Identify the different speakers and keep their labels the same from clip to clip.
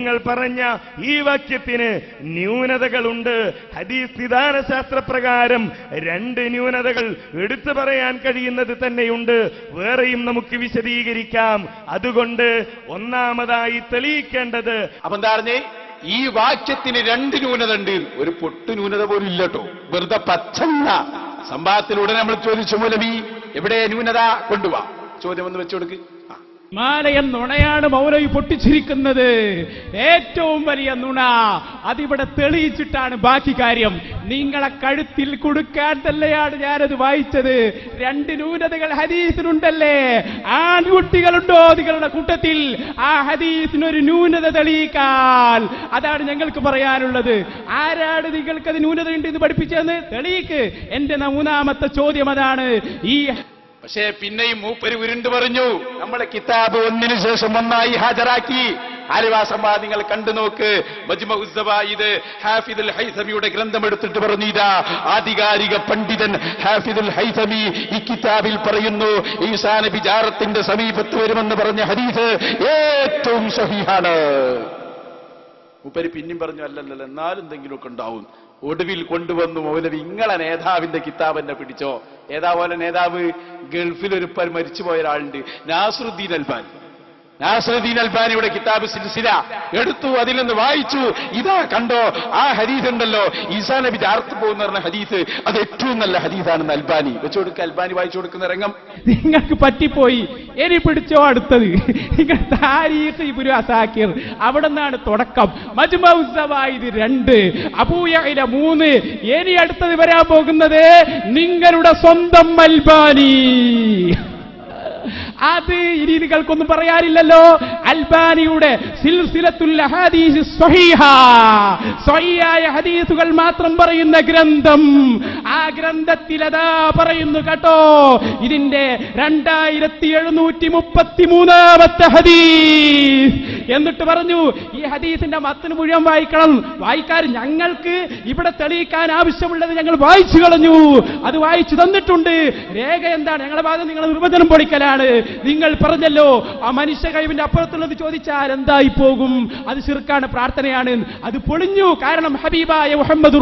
Speaker 1: നിങ്ങൾ പറഞ്ഞ ഈ വാക്യത്തിന് ന്യൂനതകളുണ്ട്. ഹദീസ് നിദാന ശാസ്ത്രപ്രകാരം രണ്ട് ന്യൂനതകൾ എടുത്തു പറയാൻ കഴിയുന്നത് തന്നെയുണ്ട്. വേറെയും നമുക്ക് വിശദീകരിക്കാം. അതുകൊണ്ട് ഒന്നാമതായി തെളിയിക്കേണ്ടത്
Speaker 2: അപ്പൊ എന്താ പറഞ്ഞേ? ഈ വാക്യത്തിന് രണ്ട് ന്യൂനത ഉണ്ട് ഒരു പൊട്ടു ന്യൂനത പോലും ഇല്ലട്ടോ വെറുതെ പച്ചല്ല സംഭവത്തിലൂടെ നമ്മൾ ചോദിച്ചു മൂലമി എവിടെ ന്യൂനത? കൊണ്ടുപോവാ ചോദ്യം ഒന്ന് വെച്ചു ആ.
Speaker 3: മാലയം നുണയാണ് മൗലവി പൊട്ടിച്ചിരിക്കുന്നത്. ഏറ്റവും വലിയ നുണ അതിവിടെ തെളിയിച്ചിട്ടാണ് ബാക്കി കാര്യം. നിങ്ങളെ കഴുത്തിൽ കൊടുക്കാൻ തന്നെയാണ് ഞാനത് വായിച്ചത്. രണ്ട് ന്യൂനതകൾ ഹദീസിനുണ്ടല്ലേ? ആൺകുട്ടികളുണ്ടോ നിങ്ങളുടെ കൂട്ടത്തിൽ? ആ ഹദീസിനൊരു ന്യൂനത തെളിയിക്കാൻ. അതാണ് ഞങ്ങൾക്ക് പറയാനുള്ളത്. ആരാണ് നിങ്ങൾക്കത് ന്യൂനതയുണ്ട് ഇത് പഠിപ്പിച്ചതെന്ന് തെളിയിക്ക്. എന്റെ മൂന്നാമത്തെ ചോദ്യം അതാണ്. ഈ
Speaker 2: പക്ഷേ പിന്നെയും മൂപ്പര് ഉരുണ്ടു പറഞ്ഞു നമ്മളെ കിതാബ് ഒന്നിനു ശേഷം ഒന്നായി ഹാജരാക്കി. ആലുവാസംബാ നിങ്ങൾ കണ്ടു നോക്ക്. ഇത് ഹാഫിദുൽ ഹൈസമിയുടെ ഗ്രന്ഥം എടുത്തിട്ട് പറഞ്ഞു ഇതാ ആധികാരിക പണ്ഡിതൻ ഹാഫിദുൽ ഹൈസമി ഈ കിതാബിൽ പറയുന്നു ഈസാന വിചാരത്തിന്റെ സമീപത്ത് വരുമെന്ന് പറഞ്ഞ ഹദീസ് ഏറ്റവും സഹിഹാണ്. ഉപരി പിന്നെയും പറഞ്ഞു അല്ലല്ലല്ല എന്നാലും എന്തെങ്കിലുമൊക്കെ ഉണ്ടാവും. ഒടുവിൽ കൊണ്ടുവന്നു മൗലവി ഇങ്ങളെ നേതാവിന്റെ കിതാബ് എന്നെ പിടിച്ചോ? ഏതാ പോലെ നേതാവ്? ഗൾഫിൽ ഒരു മരിച്ചു പോയ ഒരാളുണ്ട് നാസറുദ്ദീൻ അൽബാനി. നാസറുദ്ദീൻ അൽബാനിയുടെ കിതാബ് സിൽസില എടുത്തു അതിൽ നിന്ന് വായിച്ചു. ഇതാ കണ്ടോ ആ ഹദീസ് ഉണ്ടല്ലോ. ഈസാ നബി ജാർത്ത് പോകുന്ന പറഞ്ഞ ഹദീസ് അത് ഏറ്റവും നല്ല ഹദീസാണെന്ന് അൽബാനി. വെച്ചു കൊടുക്കുക അൽബാനി വായിച്ചു കൊടുക്കുന്ന രംഗം.
Speaker 3: നിങ്ങൾക്ക് പറ്റിപ്പോയി. എരി പിടിച്ചോ അടുത്തത്. നിങ്ങൾ താരീഖ് ഇബ്നു അസാക്കിർ. അവിടെ നിന്നാണ് തുടക്കം. മജ്മൗസവ ഇത് രണ്ട് അബൂയയിലെ മൂന്ന്. ഇനി അടുത്തത് വരാൻ പോകുന്നത് നിങ്ങളുടെ സ്വന്തം അൽബാനി. അത് ഇനി നിങ്ങൾക്കൊന്നും പറയാനില്ലല്ലോ. അൽബാനിയുടെ സിൽസിലത്തുൽ ഹദീസുകൾ മാത്രം പറയുന്ന ഗ്രന്ഥം. ആ ഗ്രന്ഥത്തിൽ അതാ പറയുന്നു കേട്ടോ. ഇതിന്റെ രണ്ടായിരത്തി എഴുന്നൂറ്റി മുപ്പത്തി മൂന്നാമത്തെ ഹദീസ്. എന്നിട്ട് പറഞ്ഞു ഈ ഹദീസിന്റെ മത്തിന് മുഴുവൻ വായിക്കണം. വായിക്കാൻ ഞങ്ങൾക്ക് ഇവിടെ തെളിയിക്കാൻ ആവശ്യമുള്ളത് ഞങ്ങൾ വായിച്ചു കളഞ്ഞു. അത് വായിച്ചു തന്നിട്ടുണ്ട്. രേഖ എന്താണ്? ഞങ്ങളുടെ ഭാഗം നിങ്ങൾ നിർവചനം പൊളിക്കലാണ്. നിങ്ങൾ പറഞ്ഞല്ലോ ആ മനുഷ്യ കഴിവിന്റെ അപ്പുറത്തുള്ളത് ചോദിച്ചാൽ എന്തായി പോകും അത് ശിർക്കാണ് പ്രാർത്ഥനയാണ്. അത് പൊളിഞ്ഞു. കാരണം ഹബീബായ മുഹമ്മദ്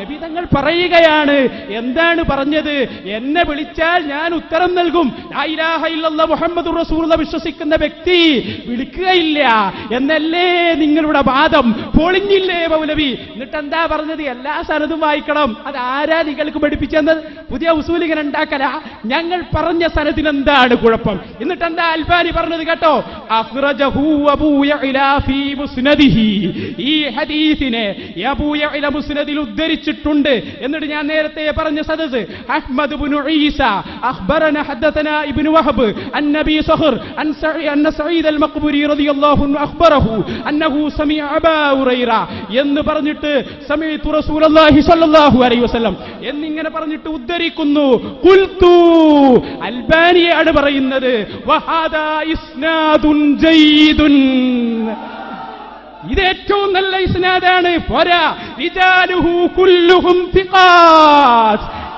Speaker 3: നബി തങ്ങൾ പറയുകയാണ് എന്താണ് പറഞ്ഞത്? എന്നെ വിളിച്ചാൽ ഞാൻ ഉത്തരം നൽകും. മുഹമ്മദ് വിശ്വസിക്കുന്ന വ്യക്തി വിളിക്കുകയില്ല. എന്നല്ലേ നിങ്ങളുടെ വാദം? പൊളിഞ്ഞില്ലേ മൗലവി? എന്നിട്ട് എന്താ പറഞ്ഞത്? എല്ലാ സനതും വായിക്കണം. അത് ആരാ നിങ്ങൾക്ക് പഠിപ്പിച്ചെന്നത് പുതിയ ഉസൂലിങ്ങനെ ഉണ്ടാക്കല. ഞങ്ങൾ പറഞ്ഞ സനത്തിന് എന്താണ് കുഴപ്പം? എന്നിട്ട് എന്താ അൽബാനി പറഞ്ഞത് കേട്ടോ? ഈ ഹദീസിനെ ഉദ്ധരിച്ചിട്ടുണ്ട്. എന്നിട്ട് ഞാൻ നേരത്തെ പറഞ്ഞ സദസ് അഹ്മദ് ഈസ ഇബ്നു വഹബ് അൻ നബി സഹർ അൻ സഈദ് അൽ മഖ്ബൂരി റളിയല്ലാഹു അൻഹു അഖ്ബറഹു അന്നഹു സമിഅ അബാ ഹുറൈറ എന്ന് പറഞ്ഞിട്ട് അലൈഹി വസല്ലം എന്നിങ്ങനെ പറഞ്ഞിട്ട് ഉദ്ധരിക്കുന്നു. കുൽത്തു അൽബാനിയാണ് പറയുന്നത്. വഹാദാ ഇസ്നാദുൻ ജയ്യിദുൻ ഇത് ഏറ്റവും നല്ല ഇസ്നാദാണ്. പോരാ. കുല്ലുഹും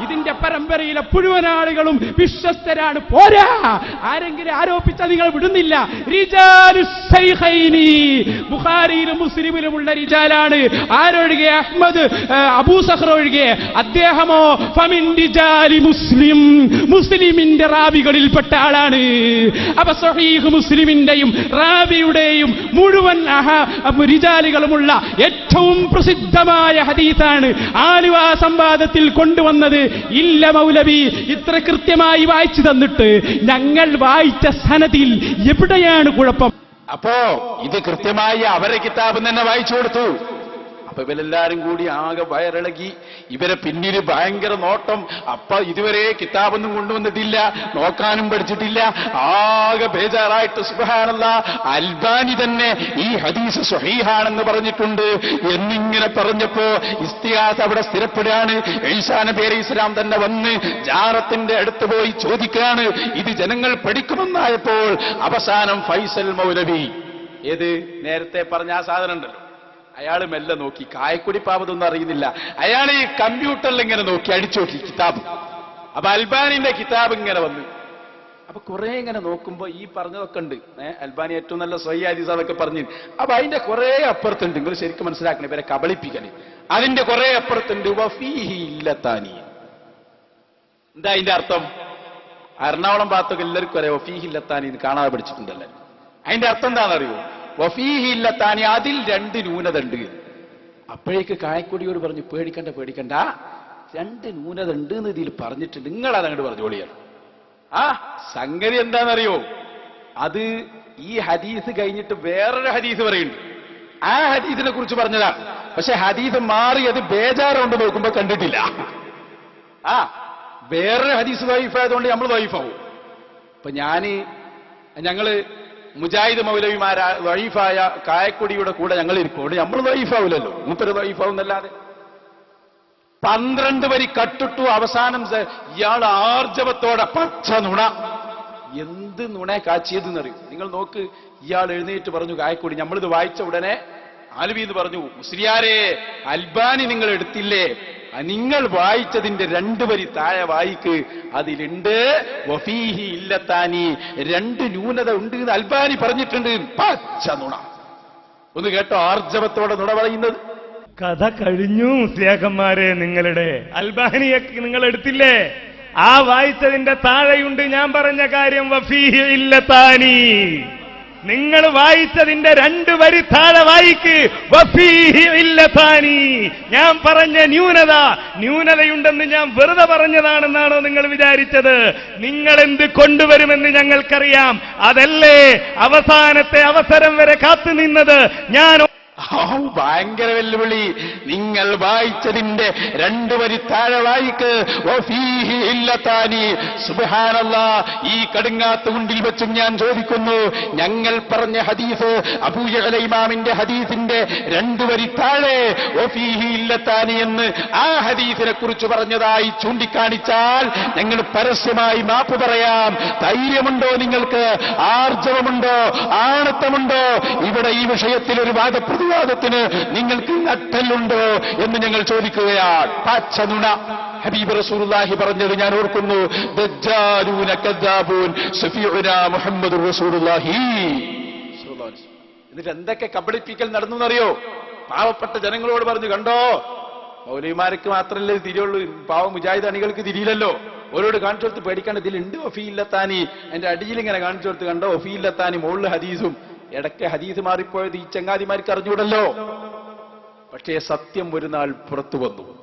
Speaker 3: ഇതിന്റെ പരമ്പരയിലെ മുഴുവൻ ആളുകളും വിശ്വസ്തരാണ്. പോരാ. ആരെങ്കിലും ആരോപിച്ച നിങ്ങൾ വിടുന്നില്ല. ബുഖാരിയിലും മുസ്ലിമിലുമുള്ള റിജാലാണ്. ആരൊഴികെ? അഹ്മദ് അബൂ സഹർ ഒഴികെ. അദ്ദേഹമോ? മുസ്ലിം. മുസ്ലിമിന്റെ റാവികളിൽപ്പെട്ട ആളാണ്. അപ്പൊ സഹീഹ് മുസ്ലിമിന്റെയും റാബിയുടെയും മുഴുവൻ റിജാലുകളുമുള്ള ഏറ്റവും പ്രസിദ്ധമായ ഹദീസാണ് ആലുവ സംവാദത്തിൽ കൊണ്ടുവന്നത്. ഇല്ല മൗലവി ഇത്ര കൃത്യമായി വായിച്ചു തന്നിട്ട് ഞങ്ങൾ വായിച്ച സനതിൽ എവിടെയാണ് കുഴപ്പം?
Speaker 2: അപ്പോ ഇത് കൃത്യമായി അവരെ കിതാബ് തന്നെ വായിച്ചു കൊടുത്തു. അപ്പൊ ഇവരെല്ലാരും കൂടി ആകെ വയറിളകി. ഇവരെ പിന്നിൽ ഭയങ്കര നോട്ടം. അപ്പ ഇതുവരെ കിതാബൊന്നും കൊണ്ടുവന്നിട്ടില്ല. നോക്കാനും പഠിച്ചിട്ടില്ല. ആകെ ബേജാറായിട്ട് സുഹാനല്ല അൽബാനി തന്നെ ഈ ഹദീസ് സ്വഹീഹാണെന്ന് പറഞ്ഞിട്ടുണ്ട്. എന്നിങ്ങനെ പറഞ്ഞപ്പോ ഇസ്തിഹാസ് അവിടെ സ്ഥിരപ്പെടുകയാണ്. ഈശാന പേര് ഇസ്ലാം തന്നെ വന്ന് ജാറത്തിന്റെ അടുത്ത് പോയി ചോദിക്കുകയാണ് ഇത് ജനങ്ങൾ പഠിക്കുമെന്നായപ്പോൾ അവസാനം ഫൈസൽ മൗലവി. ഏത്? നേരത്തെ പറഞ്ഞ ആ സാധനം ഉണ്ടല്ലോ. അയാൾ മെല്ലെ നോക്കി. കായക്കുടി പാവതൊന്നും അറിയുന്നില്ല. അയാൾ ഈ കമ്പ്യൂട്ടറിൽ ഇങ്ങനെ നോക്കി അടിച്ചു നോക്കി കിതാബ്. അപ്പൊ അൽബാനിന്റെ കിതാബ് ഇങ്ങനെ വന്നു. അപ്പൊ കുറെ ഇങ്ങനെ നോക്കുമ്പോ ഈ പറഞ്ഞതൊക്കെ ഉണ്ട്. ഏഹ് അൽബാനി ഏറ്റവും നല്ല സ്വയ അതൊക്കെ പറഞ്ഞു. അപ്പൊ അതിന്റെ കുറെ അപ്പുറത്തുണ്ട്. നിങ്ങൾ ശരിക്കും മനസ്സിലാക്കണം ഇവരെ കബളിപ്പിക്കണേ അതിന്റെ കുറെ അപ്പുറത്തുണ്ട്. വഫീഹി ഇല്ലത്താനി. എന്താ അതിന്റെ അർത്ഥം? എറണാകുളം ഭാഗത്തൊക്കെ എല്ലാവർക്കും അറിയാം വഫീഹി ഇല്ലത്താനി കാണാതെ പഠിച്ചിട്ടുണ്ടല്ലേ? അതിന്റെ അർത്ഥം എന്താണെന്നറിയോ വഫീഹി ഇല്ലത്താനി അതിൽ രണ്ട് ന്യൂനത ഉണ്ട് അപ്പോഴേക്ക് കായക്കൊടിയോട് പറഞ്ഞു പേടിക്കണ്ട പേടിക്കണ്ട. രണ്ട് ന്യൂനത ഉണ്ട് എന്ന് ഇതിൽ പറഞ്ഞിട്ട് നിങ്ങൾ അതങ്ങോട്ട് പറഞ്ഞോളിയാണ്. ആ സംഗതി എന്താണെന്നറിയോ? അത് ഈ ഹദീസ് കഴിഞ്ഞിട്ട് വേറൊരു ഹദീസ് പറയുന്നുണ്ട്. ആ ഹദീസിനെ കുറിച്ച് പറഞ്ഞതാണ്. പക്ഷെ ഹദീസ് മാറിയത് ബേജാറുണ്ട് നോക്കുമ്പോ കണ്ടിട്ടില്ല. ആ വേറൊരു ഹദീസ് വൈഫായതുകൊണ്ട് നമ്മൾ വൈഫാവും. ഇപ്പൊ ഞാൻ ഞങ്ങൾ മുജാഹിദ് മൗലവിമാരാ വൈഫായ കായക്കൊടിയുടെ കൂടെ ഞങ്ങൾ ഇരിക്കോട് നമ്മൾ വൈഫാവില്ലല്ലോ മൂപ്പര് വൈഫാവുന്നല്ലാതെ പന്ത്രണ്ട് വരി കട്ടിട്ടു അവസാനം ഇയാൾ ആർജവത്തോടെ പച്ച നുണ. എന്ത് നുണ കാച്ചിയതെന്നറിയും? നിങ്ങൾ നോക്ക് ഇയാൾ എഴുന്നേറ്റ് പറഞ്ഞു കായക്കൊടി നമ്മളിത് വായിച്ച ഉടനെ ആലുവി എന്ന് പറഞ്ഞു മുസ്ലിയാരെ അൽബാനി നിങ്ങൾ എടുത്തില്ലേ? നിങ്ങൾ വായിച്ചതിന്റെ രണ്ട് വരി താഴെ വായിക്ക്. അതിലുണ്ട് വഫീഹി ഇല്ലത്താനി രണ്ട് ന്യൂനത ഉണ്ട് എന്ന് അൽബാനി പറഞ്ഞിട്ടുണ്ട്. പച്ച നുണ. ഒന്ന് കേട്ടോ ആർജവത്തോടെ നുണ പറയുന്നത്?
Speaker 1: കഥ കഴിഞ്ഞു സ്നേഹന്മാരെ നിങ്ങളുടെ. അൽബാനിയെ നിങ്ങൾ എടുത്തില്ലേ? ആ വായിച്ചതിന്റെ താഴെയുണ്ട് ഞാൻ പറഞ്ഞ കാര്യം വഫീഹി ഇല്ലത്താനി നിങ്ങൾ വായിച്ചതിന്റെ രണ്ട് വരി താഴെ വായിക്ക്. ഞാൻ പറഞ്ഞ ന്യൂനത. ന്യൂനതയുണ്ടെന്ന് ഞാൻ വെറുതെ പറഞ്ഞതാണെന്നാണോ നിങ്ങൾ വിചാരിച്ചത്? നിങ്ങൾ എന്ത് കൊണ്ടുവരുമെന്ന് ഞങ്ങൾക്കറിയാം. അതല്ലേ അവസാനത്തെ അവസരം വരെ കാത്തുനിന്നത്? ഞാൻ
Speaker 2: ഭയങ്കര വെല്ലുവിളി. നിങ്ങൾ വായിച്ചതിന്റെ രണ്ടു വരി താഴെ വായിക്ക്. ഈ കടുങ്ങാത്ത കുണ്ടിൽ വെച്ചും ഞാൻ ചോദിക്കുന്നു. ഞങ്ങൾ പറഞ്ഞ ഹദീസ് അബൂജഹല ഇമാമിന്റെ ഹദീസിന്റെ രണ്ടു വരി താഴെ. വഫീഹി ഇല്ലത്താനി എന്ന് ആ ഹദീസിനെ കുറിച്ച് പറഞ്ഞതായി ചൂണ്ടിക്കാണിച്ചാൽ ഞങ്ങൾ പരസ്യമായി മാപ്പ് പറയാം. ധൈര്യമുണ്ടോ നിങ്ങൾക്ക്? ആർജവമുണ്ടോ? ആണത്തമുണ്ടോ? ഇവിടെ ഈ വിഷയത്തിൽ ഒരു വാദപ്രതിവാദത്തിന് നിങ്ങൾക്ക് നട്ടലുണ്ടോ എന്ന് ഞങ്ങൾ ചോദിക്കുകയാണ്. പച്ച നുണ ഹബീബ് റസൂലുള്ളാഹി പറഞ്ഞത് ഞാൻ ഓർക്കുന്നു. റസൂലുള്ളാഹി. എന്നിട്ട് എന്തൊക്കെ കബളിപ്പിക്കൽ നടന്നു എന്നറിയോ പാവപ്പെട്ട ജനങ്ങളോട് പറഞ്ഞു കണ്ടോ? മൗലിമാർക്ക് മാത്രമല്ലേ തിരിയുള്ളൂ. പാവ മുജാഹിദ് അണികൾക്ക് തിരിയില്ലല്ലോ. ഓരോട് കാണിച്ചു കൊടുത്ത് പേടിക്കേണ്ട ഇതിലുണ്ട്. ഒഫിയില്ലത്താനി എന്റെ അടിയിൽ ഇങ്ങനെ കാണിച്ചു കൊടുത്ത് കണ്ടോ ഒഫിയില്ലത്താനി മുകളിൽ ഹദീസും. ഇടയ്ക്ക് ഹദീസ് മാറിപ്പോയത് ഈ ചങ്ങാതിമാർക്ക് അറിഞ്ഞൂടല്ലോ. പക്ഷേ സത്യം ഒരു നാൾ പുറത്തു വന്നു.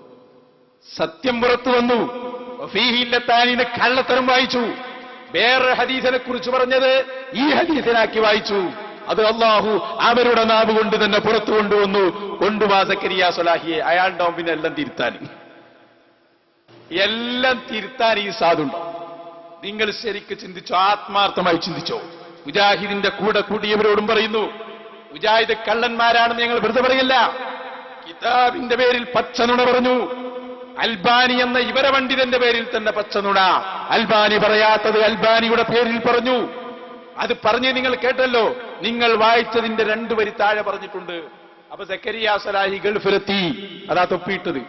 Speaker 2: സത്യം പുറത്തു വന്നു. വഫീഹില്ലത്താനിന് കള്ളത്തരം വായിച്ചു. വേറെ ഹദീസിനെ കുറിച്ച് പറഞ്ഞത് ഈ ഹദീസിനാക്കി വായിച്ചു. അത് അള്ളാഹു അവരുടെ നാവ് കൊണ്ട് തന്നെ പുറത്തു കൊണ്ടുവന്നു. കൊണ്ടുവാ സക്കരിയ സൊലാഹിയെ. അയാളുണ്ടാവും പിന്നെ എല്ലാം തിരുത്താൻ. എല്ലാം തിരുത്താൻ ഈ സാധുണ്ടോ നിങ്ങൾ ശരിക്ക് ചിന്തിച്ചോ? ആത്മാർത്ഥമായി ചിന്തിച്ചോ? മുജാഹിദിന്റെ കൂടെ കൂടിയവരോടും പറയുന്നു മുജാഹിദ് കള്ളന്മാരാണെന്ന് ഞങ്ങൾ വെറുതെ പറയില്ല. കിതാബിന്റെ പേരിൽ പച്ചനുണ പറഞ്ഞു. അൽബാനി എന്ന ഇവര പണ്ഡിതന്റെ പേരിൽ തന്നെ പച്ചനുണ. അൽബാനി പറയാത്തത് അൽബാനിയുടെ പേരിൽ പറഞ്ഞു. അത് പറഞ്ഞ് നിങ്ങൾ കേട്ടല്ലോ. നിങ്ങൾ വായിച്ചതിന്റെ രണ്ടു വരി താഴെ പറഞ്ഞിട്ടുണ്ട്. അപ്പൊ സെക്കരിയ സലാഹി ഗൾഫിലെത്തി. അതാ തൊപ്പിയിട്ടത്.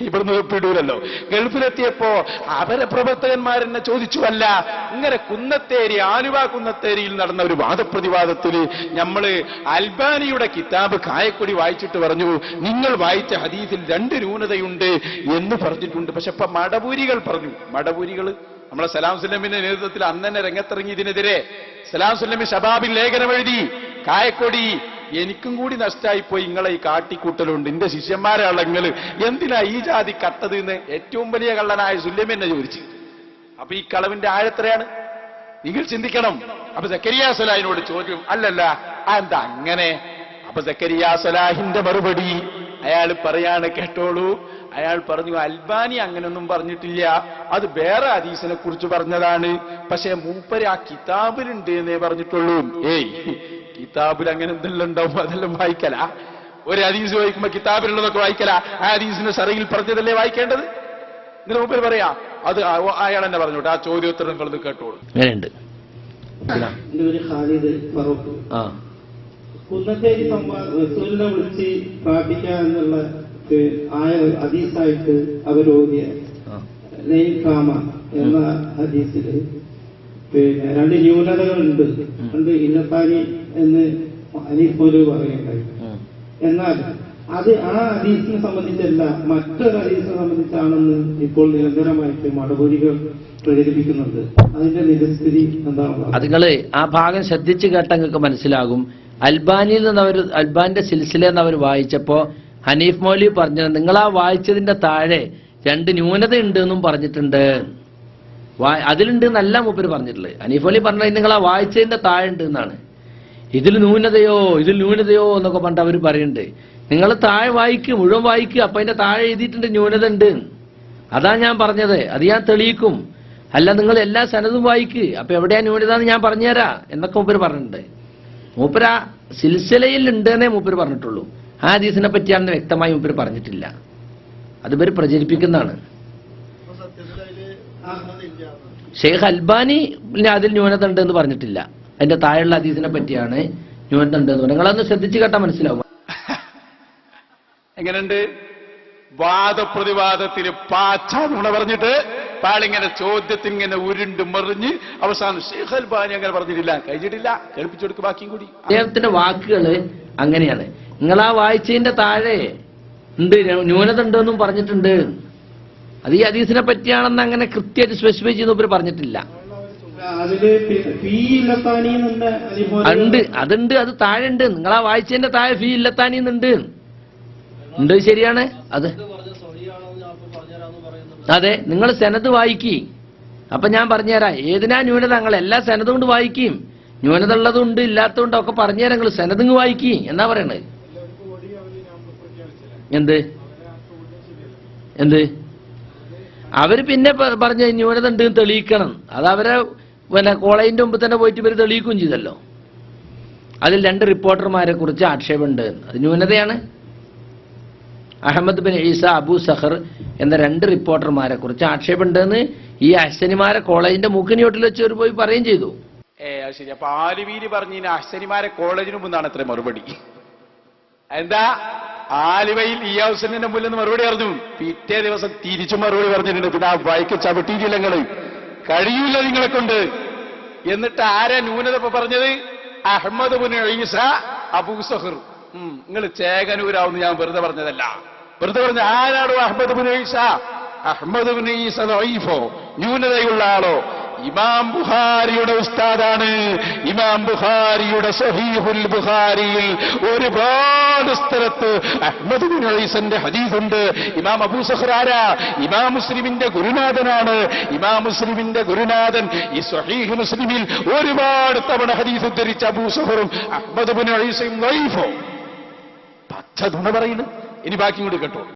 Speaker 2: ഇവിടുന്ന് തൊപ്പിയിടൂലല്ലോ. ഗൾഫിലെത്തിയപ്പോ അവരെ പ്രവർത്തകന്മാരെന്നെ ചോദിച്ചു അല്ല ഇങ്ങനെ കുന്നത്തേരി ആലുവ കുന്നത്തേരിയിൽ നടന്ന ഒരു വാദപ്രതിവാദത്തിൽ നമ്മൾ അൽബാനിയുടെ കിതാബ് കായക്കൊടി വായിച്ചിട്ട് പറഞ്ഞു നിങ്ങൾ വായിച്ച ഹദീസിൽ രണ്ട് ന്യൂനതയുണ്ട് എന്ന് പറഞ്ഞിട്ടുണ്ട്. പക്ഷെ ഇപ്പൊ മടപൂരികൾ പറഞ്ഞു. മടപൂരികൾ നമ്മളെ സലാം സുല്ലമിന്റെ നേതൃത്വത്തിൽ അന്ന് തന്നെ രംഗത്തിറങ്ങി ഇതിനെതിരെ സലാം സുല്ലമി ഷബാബിൽ ലേഖനം എഴുതി കായക്കൊടി എനിക്കും കൂടി നഷ്ടമായിപ്പോയി ഇങ്ങളെ ഈ കാട്ടിക്കൂട്ടലുണ്ട്. എന്റെ ശിഷ്യന്മാരെ അളങ്ങൾ എന്തിനാ ഈ ജാതി കട്ടത് എന്ന് ഏറ്റവും വലിയ കള്ളനായ സുല്യമെന്നെ ചോദിച്ചു. അപ്പൊ ഈ കളവിന്റെ ആഴത്രയാണ് നിങ്ങൾ ചിന്തിക്കണം. അപ്പൊ സക്കരിയ സലാഹിനോട് ചോദ്യം അല്ലല്ല എന്താ അങ്ങനെ? അപ്പൊ സക്കരിയ സലാഹിന്റെ മറുപടി അയാൾ പറയാണ് കേട്ടോളൂ അയാൾ പറഞ്ഞു അൽബാനി അങ്ങനൊന്നും പറഞ്ഞിട്ടില്ല. അത് വേറെ ഹദീസിനെ കുറിച്ച് പറഞ്ഞതാണ്. പക്ഷെ മൂപ്പര് ആ കിതാബിലുണ്ട് എന്നേ പറഞ്ഞിട്ടുള്ളൂ. ഏയ് കിതാബിൽ അങ്ങനെ എന്തെല്ലാം ഉണ്ടാവും അതെല്ലാം വായിക്കല? ഒരു ഹദീസ് വായിക്കുമ്പോ കിതാബിലുള്ളതൊക്കെ വായിക്കല? ആ ഹദീസിന്റെ സറയിൽ പറഞ്ഞതല്ലേ വായിക്കേണ്ടത്? ഇതിന് മുമ്പിൽ പറയാ അത് ആ- അയാൾ തന്നെ പറഞ്ഞോട്ടെ ആ ചോദ്യോത്തരം നിങ്ങളത് കേട്ടോളൂ.
Speaker 4: കുന്നത്തേരി റസൂലിനെ വിളിച്ച് എന്നുള്ള ആയ ഹദീസായിട്ട് എന്ന ഹദീസിൽ. പിന്നെ രണ്ട് ന്യൂനതകളുണ്ട്. രണ്ട് ഇന്നത്താനി എന്ന് അനീഫ് പോലും പറയുണ്ടായി
Speaker 5: ഉം.
Speaker 4: എന്നാൽ അത് ആ ഹദീസിനെ സംബന്ധിച്ചല്ല മറ്റൊരു ഹദീസിനെ സംബന്ധിച്ചാണെന്ന് ഇപ്പോൾ നിരന്തരമായിട്ട് മടപൂരികൾ പ്രചരിപ്പിക്കുന്നുണ്ട്. അതിന്റെ നിരസ്ഥിതി എന്താണ്
Speaker 5: അതുങ്ങൾ ആ ഭാഗം ശ്രദ്ധിച്ച് കേട്ട നിങ്ങൾക്ക് മനസ്സിലാകും. അൽബാനിയിൽ നിന്ന് അവർ അൽബാന്റെ സിൽസില എന്ന് അവർ വായിച്ചപ്പോ ഹനീഫ് മൗലി പറഞ്ഞത് നിങ്ങൾ ആ വായിച്ചതിന്റെ താഴെ രണ്ട് ന്യൂനത ഉണ്ട് എന്നും പറഞ്ഞിട്ടുണ്ട്. അതിലുണ്ട് എന്നല്ല മൂപ്പര് പറഞ്ഞിട്ടുള്ളത്. ഹനീഫ് മൗലി പറഞ്ഞത് നിങ്ങൾ ആ വായിച്ചതിന്റെ താഴെ ഉണ്ട് എന്നാണ്. ഇതിൽ ന്യൂനതയോ ഇതിൽ ന്യൂനതയോ എന്നൊക്കെ പറഞ്ഞിട്ട് അവർ പറയുന്നുണ്ട് നിങ്ങൾ താഴെ വായിക്കും മുഴുവൻ വായിക്കുക അപ്പൊ അതിന്റെ താഴെ എഴുതിയിട്ടുണ്ട് ന്യൂനത ഉണ്ട്. അതാ ഞാൻ പറഞ്ഞത്. അത് ഞാൻ തെളിയിക്കും. അല്ല നിങ്ങൾ എല്ലാ സനതും വായിക്ക്. അപ്പൊ എവിടെയാ ന്യൂനത എന്ന് ഞാൻ പറഞ്ഞുതരാ എന്നൊക്കെ മൂപ്പര് പറഞ്ഞിട്ടുണ്ട്. മൂപ്പര സിൽസിലയിൽ ഉണ്ട് എന്നേ മൂപ്പര് പറഞ്ഞിട്ടുള്ളൂ. ആ ഹദീസിനെ പറ്റിയാണെന്ന് വ്യക്തമായി മൂപ്പര് പറഞ്ഞിട്ടില്ല. അത് ഇവർ പ്രചരിപ്പിക്കുന്നതാണ്. ഷെയ്ഖ് അൽബാനി അതിൽ ന്യൂനത ഉണ്ട് എന്ന് പറഞ്ഞിട്ടില്ല. അതിന്റെ താഴെയുള്ള ഹദീസിനെ പറ്റിയാണ് ന്യൂനത ഉണ്ട് എന്ന് പറഞ്ഞത് ശ്രദ്ധിച്ചു ശ്രദ്ധിച്ച് കേട്ടാൽ മനസ്സിലാവും.
Speaker 2: എങ്ങനെയുണ്ട്? വാദപ്രതിവാദത്തിന് പാച്ച നുണ പറഞ്ഞിട്ട് പാളിങ്ങനെ ചോദ്യത്തിന് ഇങ്ങനെ ഉരുണ്ട് മറിഞ്ഞ് അവസാനം ഷെയ്ഖ് അൽബാനി അങ്ങനെ പറഞ്ഞിട്ടില്ല. കഴിഞ്ഞിട്ടില്ല കേൾപ്പിച്ചു ബാക്കിയും കൂടി.
Speaker 5: അദ്ദേഹത്തിന്റെ വാക്കുകൾ അങ്ങനെയാണ്. നിങ്ങൾ ആ വായിച്ചതിന്റെ താഴെ ഉണ്ട്. ന്യൂനത ഉണ്ടെന്നും പറഞ്ഞിട്ടുണ്ട്. അത് ഈ ഹദീസിനെ പറ്റിയാണെന്ന് അങ്ങനെ കൃത്യമായിട്ട് സ്പെസിഫൈ ചെയ്യുന്ന ഇവർ പറഞ്ഞിട്ടില്ല. ഉണ്ട് അതുണ്ട് അത് താഴെ ഉണ്ട് നിങ്ങൾ ആ വായിച്ചതിന്റെ താഴെ ഫീ ഇല്ലത്താനിന്നുണ്ട് ഉണ്ട് ശരിയാണ്? അത് അതെ നിങ്ങൾ സെനത് വായിക്കി. അപ്പൊ ഞാൻ പറഞ്ഞുതരാം. ഏതിനാ ന്യൂനത? നിങ്ങൾ എല്ലാ സെനതും കൊണ്ട് വായിക്കും. ന്യൂനത ഉള്ളതുണ്ട് ഇല്ലാത്തതുണ്ട് ഒക്കെ പറഞ്ഞുതരാം. നിങ്ങൾ സെനതിങ് വായിക്കി. എന്നാ പറയണത് എന്ത്? എന്ത്? അവർ പിന്നെ പറഞ്ഞ ന്യൂനത ഉണ്ട് തെളിയിക്കണം. അത് അവരെ പിന്നെ കോളേജിന്റെ മുമ്പ് തന്നെ പോയിട്ട് ഇവർ തെളിയിക്കുകയും ചെയ്തല്ലോ. അതിൽ രണ്ട് റിപ്പോർട്ടർമാരെ കുറിച്ച് ആക്ഷേപമുണ്ട്. അത് ന്യൂനതയാണ്. Ahmed bin Isa Abu Sahar എന്ന രണ്ട് റിപ്പോർട്ടർമാരെ കുറിച്ച് ആക്ഷേപമുണ്ടെന്ന് ഈ അശ്വനിമാരെ കോളേജിന്റെ മൂക്കിനിയോട്ടിൽ വെച്ച് ഒരു പോയി പറയുകയും ചെയ്തു.
Speaker 2: അപ്പൊ ആലുവീര് പറഞ്ഞ അശ്വനിമാരെ കോളേജിന് മുമ്പാണ് അത്ര മറുപടി. എന്താ? ആലുവയിൽ ഈ ഹൗസിന്റെ മുന്നിൽ നിന്ന് മറുപടി പറഞ്ഞു. പിറ്റേ ദിവസം തിരിച്ചു മറുപടി പറഞ്ഞിട്ടുണ്ട്. പിന്നെ ആ വൈക്ക് ചവിട്ടിയിട്ടില്ല കഴിയൂല നിങ്ങളെ കൊണ്ട്. എന്നിട്ട് ആരാ ന്യൂനത ഇപ്പൊ പറഞ്ഞത്? അഹമ്മദ് ഈസ അബൂ നിങ്ങൾ ചേകനൂരാവുന്ന ഞാൻ വെറുതെ പറഞ്ഞതല്ല. വെറുതെ പറഞ്ഞ ആരാണോ അഹമ്മദ് ഈസ? അഹമ്മദ് ബുൻ ഈസ ന്യൂനതയുള്ള ആളോ. ഇമാം ബുഹാരിയുടെ ഉസ്താദാണ്. ഇമാം ബുഹാരിയുടെ സഹീഹുൽ ബുഹാരിയിൽ ഒരുപാട് സ്ഥലത്ത് അഹമ്മദ് ബിൻ ഈസന്റെ ഹദീസുണ്ട്. ഇമാം അബൂ സഹ്റാര ഇമാം മുസ്ലിമിന്റെ ഗുരുനാഥനാണ്. ഇമാം മുസ്ലിമിന്റെ ഗുരുനാഥൻ ഈ സഹീഹ് മുസ്ലിമിൽ ഒരുപാട് തവണ ഹദീസ് ഉദ്ധരിച്ച അബൂ സഹറും അഹമ്മദ് ബിൻ ഈസയും ലൈഫോ പച്ച നുണ പറയുന്നു ഇനി ബാക്കി കൂടി കേട്ടോ.